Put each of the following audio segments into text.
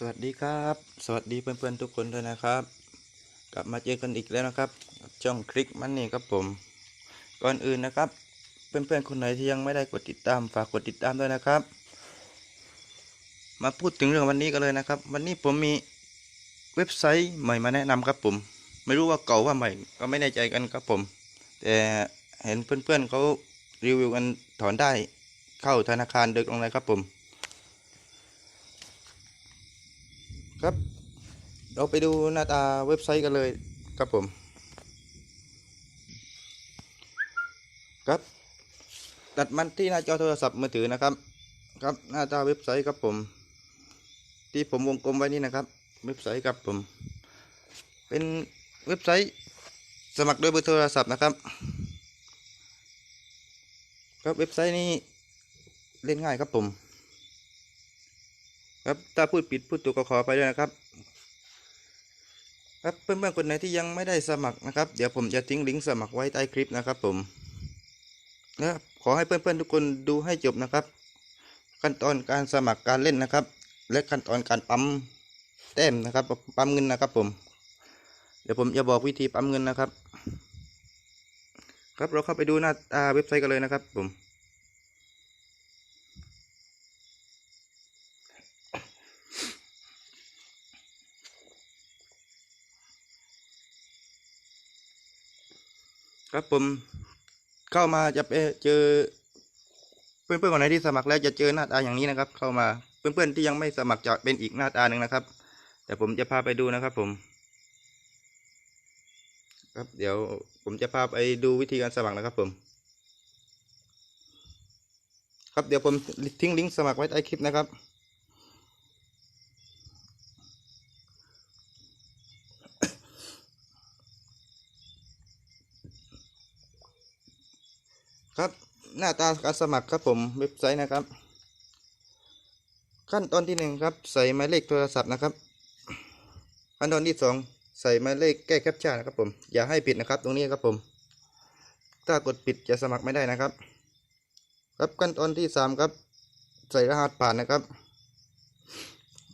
สวัสดีครับ สวัสดีเพื่อนๆทุกคนด้วยนะครับ กลับมาเจอกันอีกแล้วนะครับช่องคลิกมันนี่ครับผม ก่อนอื่นนะครับ เพื่อนๆคนไหนที่ยังไม่ได้กดติดตามฝากกดติดตามด้วยนะครับ มาพูดถึงเรื่องวันนี้กันเลยนะครับ วันนี้ผมมีเว็บไซต์ใหม่มาแนะนำครับผม ไม่รู้ว่าเก่าว่าใหม่ก็ไม่แน่ใจกันครับผม แต่เห็นเพื่อนๆเขารีวิวกันถอนได้เข้าธนาคารโดยตรงเลยครับผม ครับ เราไปดูหน้าตาเว็บไซต์กันเลยครับผม ครับ ตัดมันที่หน้าจอโทรศัพท์มือถือนะครับ ครับหน้าตาเว็บไซต์ครับผม ที่ผมวงกลมไว้นี่นะครับ เว็บไซต์ครับผม เป็นเว็บไซต์สมัครโดยเบอร์โทรศัพท์นะครับ ครับเว็บไซต์นี้เล่นง่ายครับผม ครับถ้าพูดผิดพูดถูกก็ขอไปด้วยนะครับ ครับเพื่อนๆคนไหนที่ยังไม่ได้สมัครนะครับ เดี๋ยวผมจะทิ้งลิงก์สมัครไว้ใต้คลิปนะครับ ผมและขอให้เพื่อนๆทุกคนดูให้จบนะครับ ขั้นตอนการสมัครการเล่นนะครับ และขั้นตอนการปั๊มแต้มนะครับปั๊มเงินนะครับ ผม เดี๋ยวผมจะบอกวิธีปั๊มเงินนะครับ ครับเราเข้าไปดูหน้าตาเว็บไซต์กันเลยนะครับ ผม ครับผมเข้ามาจะไปเจอ เพื่อนๆคนไหนที่สมัครแล้วจะเจอหน้าตาอย่างนี้นะครับ เข้ามาเพื่อนๆที่ยังไม่สมัครจะเป็นอีกหน้าตาหนึ่งนะครับ แต่ผมจะพาไปดูนะครับ ผม ครับเดี๋ยวผมจะพาไปดูวิธีการสมัครนะครับ ผม ครับเดี๋ยวผมทิ้งลิงก์สมัครไว้ใต้คลิปนะครับ ครับหน้าตาการสมัครครับผมเว็บไซต์นะครับ ขั้นตอนที่หนึ่งครับใส่หมายเลขโทรศัพท์นะครับ ขั้นตอนที่สองใส่หมายเลขแก้แคปชั่นนะครับผมอย่าให้ผิดนะครับตรงนี้ครับผม ถ้ากดผิดจะสมัครไม่ได้นะครับ ครับขั้นตอนที่สามครับ ใส่รหัสผ่านนะครับ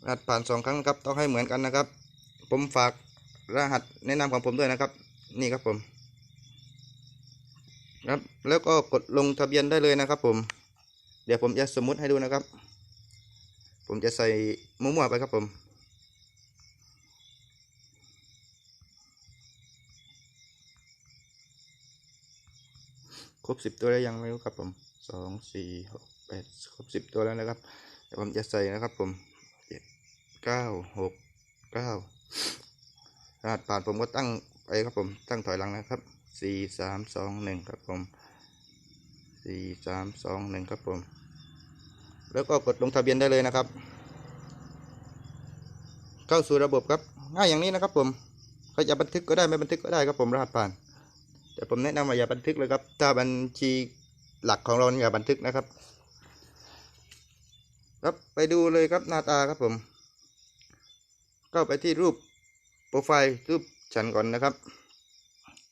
รหัสผ่านสองครั้งครับต้องให้เหมือนกันนะครับ ผมฝากรหัสแนะนำของผมด้วยนะครับ นี่ครับผม ครับ แล้วก็กดลงทะเบียนได้เลยนะครับ ผม เดี๋ยวผมจะสมมุติให้ดูนะครับ ผมจะใส่มั่วๆไปครับผมครบสิบตัวแล้วยังไม่รู้ครับผมสองสี่หกแปดครบสิบตัวแล้วนะครับเดี๋ยวผมจะใส่นะครับผมเจ็ดเก้าหกเก้ารหัสผ่านผมก็ตั้ง ไปครับผมตั้งถอยหลังนะครับสี่สามสองหนึ่งครับผมสี่สามสองหนึ่งครับผม แล้วก็กดลงทะเบียนได้เลยนะครับ เข้าสู่ระบบครับง่ายอย่างนี้นะครับผมใครจะบันทึกก็ได้ไม่บันทึกก็ได้ครับผมรหัสผ่าน แต่ผมแนะนำว่าอย่าบันทึกเลยครับ ถ้าบัญชีหลักของเราอย่าบันทึกนะครับ ครับไปดูเลยครับหน้าตาครับผม เข้าไปที่รูปโปรไฟล์รูป ฉันก่อนนะครับ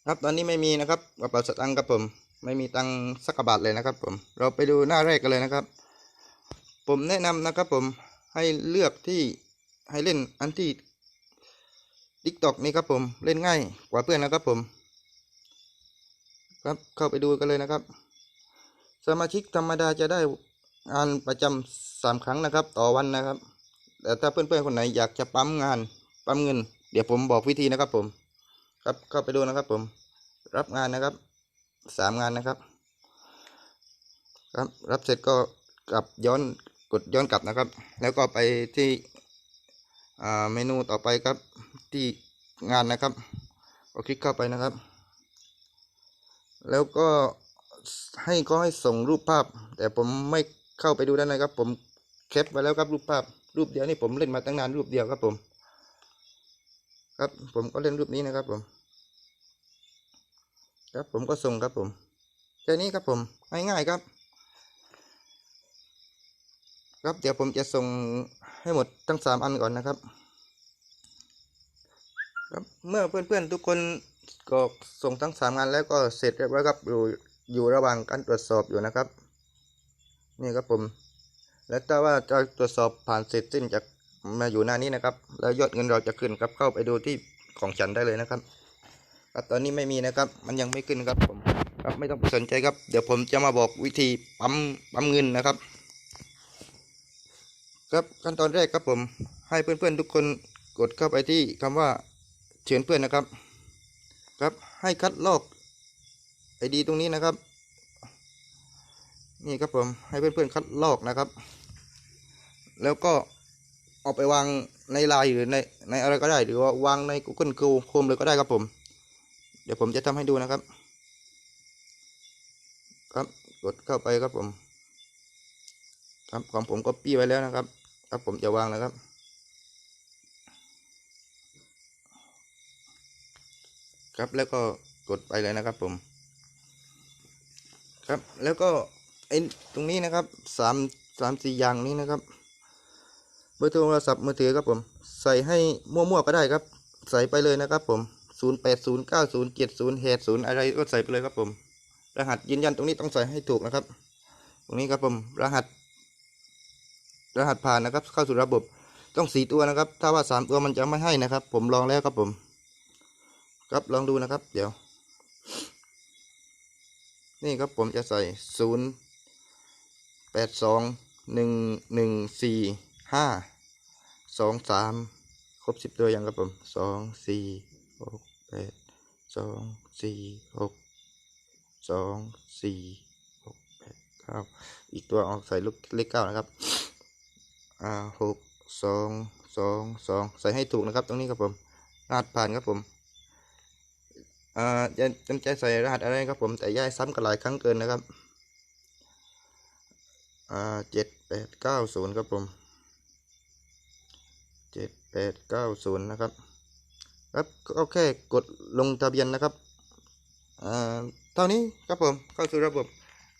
ครับตอนนี้ไม่มีนะครับกระเป๋าสตางค์ครับผม ไม่มีตังค์สักบาทเลยนะครับ ผม เราไปดูหน้าแรกกันเลยนะครับ ผมแนะนำนะครับผมให้เลือกที่ให้เล่นอันที่ TikTok นี่ครับผมเล่นง่ายกว่าเพื่อนนะครับผม ครับเข้าไปดูกันเลยนะครับ สมาชิกธรรมดาจะได้งานประจำสามครั้งนะครับ ต่อวันนะครับ แต่ถ้าเพื่อนๆคนไหนอยากจะปั๊มงานปั๊มเงิน เดี๋ยวผมบอกวิธีนะครับผม ครับเข้าไปดูนะครับผม รับงานนะครับสามงานนะครับ ครับรับเสร็จก็กลับย้อนกดย้อนกลับนะครับ แล้วก็ไปที่เมนูต่อไปครับที่งานนะครับ ก็คลิกเข้าไปนะครับ แล้วก็ให้ก็ให้ส่งรูปภาพ แต่ผมไม่เข้าไปดูด้านในครับ ผมแคปไว้แล้วครับรูปภาพรูปเดียวนี่ผมเล่นมาตั้งนานรูปเดียวครับผม ครับ ผมก็เล่นรูปนี้นะครับผม ครับผมก็ส่งครับผมแค่นี้ครับผมง่ายๆครับ ครับเดี๋ยวผมจะส่งให้หมดทั้งสามอันก่อนนะครับ ครับเมื่อเพื่อนๆทุกคนก็ส่งทั้งสามงานแล้วก็เสร็จเรียบร้อยครับอยู่อยู่ระหว่างการตรวจสอบอยู่นะครับ นี่ครับผม แล้วถ้าว่าจะตรวจสอบผ่านเสร็จสิ้นจาก มาอยู่หน้านี้นะครับ แล้วยอดเงินเราจะขึ้นครับเข้าไปดูที่ของฉันได้เลยนะครับครับตอนนี้ไม่มีนะครับ มันยังไม่ขึ้นครับผมครับไม่ต้องสนใจครับ เดี๋ยวผมจะมาบอกวิธีปั๊มปั๊มเงินนะครับ ครับขั้นตอนแรกครับผมให้เพื่อนๆทุกคนกดเข้าไปที่คำว่าเชิญเพื่อนนะครับ ครับให้คัดลอกไอดีตรงนี้นะครับ นี่ครับผมให้เพื่อนๆคัดลอกนะครับ แล้วก็ เอาไปวางในไลน์หรือในในอะไรก็ได้ หรือว่าวางใน Google Chrome เลยก็ได้ครับผม เดี๋ยวผมจะทำให้ดูนะครับ ครับกดเข้าไปครับผม ครับของผมก็ปี้ไว้แล้วนะครับ ครับผมจะวางนะครับครับแล้วก็กดไปเลยนะครับผม ครับแล้วก็ไอ้ตรงนี้นะครับสามสามสี่อย่างนี้นะครับ บอร์โทรศัพท์มือถือครับผม ใส่ให้มั่วๆก็ได้ครับ ใส่ไปเลยนะครับผมศูนย์แปดศูนย์เก้าศูนย์เจ็ดศูนย์เหตุศูนย์อะไรก็ใส่ไปเลยครับผม รหัสยืนยันตรงนี้ต้องใส่ให้ถูกนะครับ ตรงนี้ครับผม รหัส รหัสผ่านนะครับ เข้าสู่ระบบ ต้องสี่ตัวนะครับ ถ้าว่าสามตัวมันจะไม่ให้นะครับ ผมลองแล้วครับผม ครับลองดูนะครับ เดี๋ยว นี่ครับผมจะใส่ศูนย์แปดสองหนึ่งหนึ่งสี่ห้า สองสามครบสิบตัวยังครับผมสองสี่หกแปดสองสี่หกสองสี่หกแปดเก้าอีกตัวออกใส่ลูกเลขเก้านะครับอ่าหกสองสองสองใส่ให้ถูกนะครับ ตรงนี้ครับผมรหัสผ่านครับผมอ่าจะจะจะใส่รหัสอะไรครับผมแต่ย่ายซ้ำกันหลายครั้งเกินนะครับอ่าเจ็ดแปดเก้าศูนย์ครับผม เจ็ดแปดเก้าศูนย์นะครับ ครับก็แค่กดลงทะเบียนนะครับอ่าเท่านี้ครับผมเข้าสู่ระบบ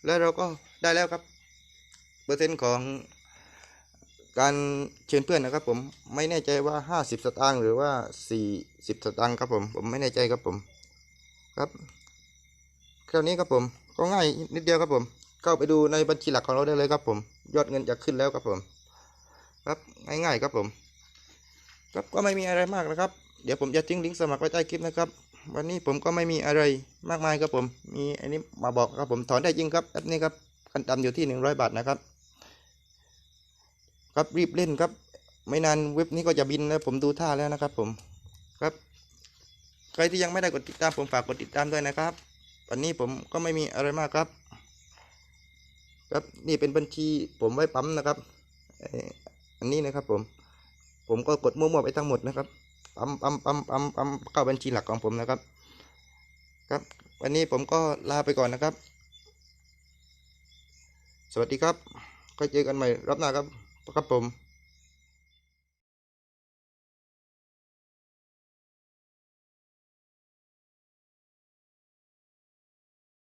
แล้วเราก็ได้แล้วครับ เปอร์เซ็นต์ของการเชิญเพื่อนนะครับ ผมไม่แน่ใจว่าห้าสิบตางค์หรือว่าสี่สิบสตางค์ครับผม ผมไม่แน่ใจครับผมครับคราวนี้ครับผมก็ง่ายนิดเดียวครับผม เข้าไปดูในบัญชีหลักของเราได้เลยครับผม ยอดเงินจะขึ้นแล้วครับผม ครับง่ายๆครับผม ครับก็ไม่มีอะไรมากนะครับ เดี๋ยวผมจะทิ้งลิงก์สมัครไว้ใต้คลิปนะครับ วันนี้ผมก็ไม่มีอะไรมากมายครับผม มีอันนี้มาบอกครับผมถอนได้จริงครับแอปนี้ครับขั้นต่ำอยู่ที่หนึ่งร้อยบาทนะครับ ครับรีบเล่นครับ ไม่นานเว็บนี้ก็จะบินแล้วผมดูท่าแล้วนะครับ ผมครับใครที่ยังไม่ได้กดติดตามผมฝากกดติดตามด้วยนะครับ วันนี้ผมก็ไม่มีอะไรมากครับ ครับนี่เป็นบัญชีผมไว้ปั๊มนะครับ อันนี้นะครับผม ผมก็กดมั่วๆไปทั้งหมดนะครับปั๊มปั๊มปั๊มปั๊มปั๊มเข้าบัญชีหลักของผมนะครับ ครับ วันนี้ผมก็ลาไปก่อนนะครับ สวัสดีครับ ก็เจอกันใหม่รอบหน้าครับครับผม